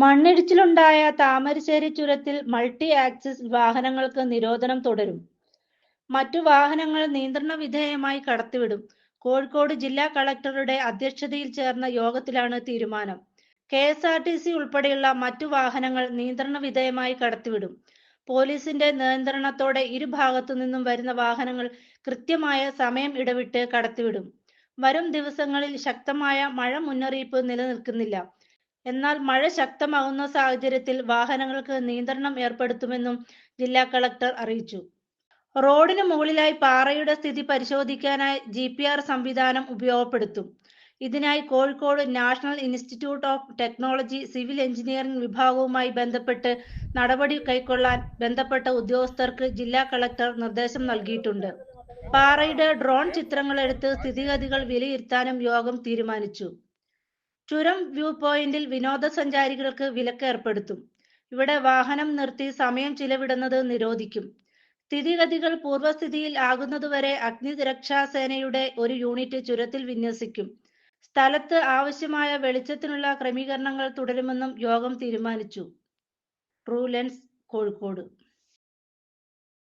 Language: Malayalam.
മണ്ണിടിച്ചിലുണ്ടായ താമരശ്ശേരി ചുരത്തിൽ മൾട്ടി ആക്സിസ് വാഹനങ്ങൾക്ക് നിരോധനം തുടരും. മറ്റു വാഹനങ്ങൾ നിയന്ത്രണ വിധേയമായി കടത്തിവിടും. കോഴിക്കോട് ജില്ലാ കളക്ടറുടെ അധ്യക്ഷതയിൽ ചേർന്ന യോഗത്തിലാണ് തീരുമാനം. K S R T C ഉൾപ്പെടെയുള്ള മറ്റു വാഹനങ്ങൾ നിയന്ത്രണ വിധേയമായി കടത്തിവിടും. പോലീസിന്റെ നിയന്ത്രണത്തോടെ ഇരുഭാഗത്തു നിന്നും വരുന്ന വാഹനങ്ങൾ കൃത്യമായ സമയം ഇടവിട്ട് കടത്തിവിടും. വരും ദിവസങ്ങളിൽ ശക്തമായ മഴ മുന്നറിയിപ്പ് നിലനിൽക്കുന്നില്ല. എന്നാൽ മഴ ശക്തമാകുന്ന സാഹചര്യത്തിൽ വാഹനങ്ങൾക്ക് നിയന്ത്രണം ഏർപ്പെടുത്തുമെന്നും ജില്ലാ കളക്ടർ അറിയിച്ചു. റോഡിന് മുകളിലായി പാറയുടെ സ്ഥിതി പരിശോധിക്കാനായി ജി പി ആർ സംവിധാനം ഉപയോഗപ്പെടുത്തും. ഇതിനായി Kozhikode national institute of technology civil engineering വിഭാഗവുമായി ബന്ധപ്പെട്ട് നടപടി കൈക്കൊള്ളാൻ ബന്ധപ്പെട്ട ഉദ്യോഗസ്ഥർക്ക് ജില്ലാ കളക്ടർ നിർദ്ദേശം നൽകിയിട്ടുണ്ട്. പാറയുടെ ഡ്രോൺ ചിത്രങ്ങൾ എടുത്ത് സ്ഥിതിഗതികൾ വിലയിരുത്താനും യോഗം തീരുമാനിച്ചു. ചുരം വ്യൂ പോയിന്റിൽ വിനോദസഞ്ചാരികൾക്ക് വിലക്ക് ഏർപ്പെടുത്തും. ഇവിടെ വാഹനം നിർത്തി സമയം ചിലവിടുന്നത് നിരോധിക്കും. സ്ഥിതിഗതികൾ പൂർവസ്ഥിതിയിൽ ആകുന്നതുവരെ അഗ്നിസുരക്ഷാ സേനയുടെ ഒരു യൂണിറ്റ് ചുരത്തിൽ വിന്യസിക്കും. സ്ഥലത്ത് ആവശ്യമായ വെളിച്ചത്തിനുള്ള ക്രമീകരണങ്ങൾ തുടരുമെന്നും യോഗം തീരുമാനിച്ചു. True lens Kozhikode.